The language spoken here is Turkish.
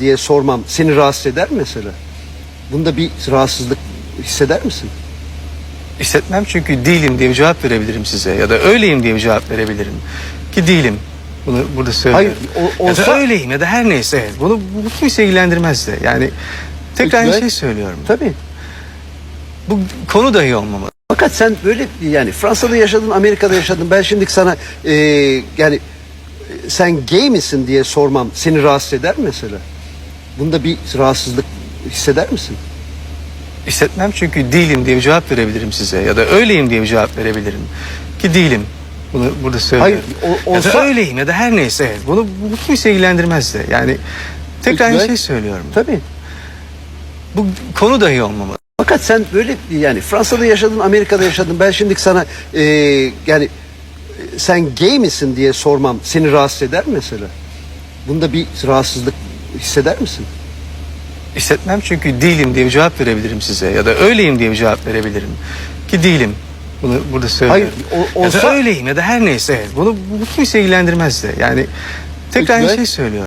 diye sormam seni rahatsız eder mi mesela? Bunda bir rahatsızlık hisseder misin? Hissetmem çünkü değilim diye bir cevap verebilirim size ya da öyleyim diye bir cevap verebilirim ki değilim. Bunu burada söylüyorum. Hayır, o- Ya olsa- da öyleyim ya da her neyse. Bunu bu kimse ilgilendirmez de. Yani tekrar aynı şey söylüyorum. Tabii. Bu konu dahi olmamalı. Fakat sen böyle yani Fransa'da yaşadın, Amerika'da yaşadın. Ben şimdi sana e, yani e, sen gay misin diye sormam seni rahatsız eder mi mesela? Bunda bir rahatsızlık hisseder misin? Hissetmem çünkü değilim diye bir cevap verebilirim size ya da öyleyim diye bir cevap verebilirim ki değilim. Bunu burada söylüyorum. Hayır, o- ya olsa- da öyleyim ya da her neyse. Evet, Bunu bu kimse ilgilendirmez de. Yani tekrar Peki, şey söylüyorum. Tabii. Bu konu dahi olmamalı. Fakat sen böyle yani Fransa'da yaşadın, Amerika'da yaşadın. Ben şimdi sana e, yani e, sen gay misin diye sormam seni rahatsız eder mi mesela? Bunda bir rahatsızlık hisseder misin? Hissetmem çünkü değilim diye bir cevap verebilirim size ya da öyleyim diye bir cevap verebilirim ki değilim. Bunu burada söylüyorum. Hayır, o- ya olsa- da öyleyim ya da her neyse. Bunu bu kimse ilgilendirmez de. Yani tekrar ben- şey söylüyorum.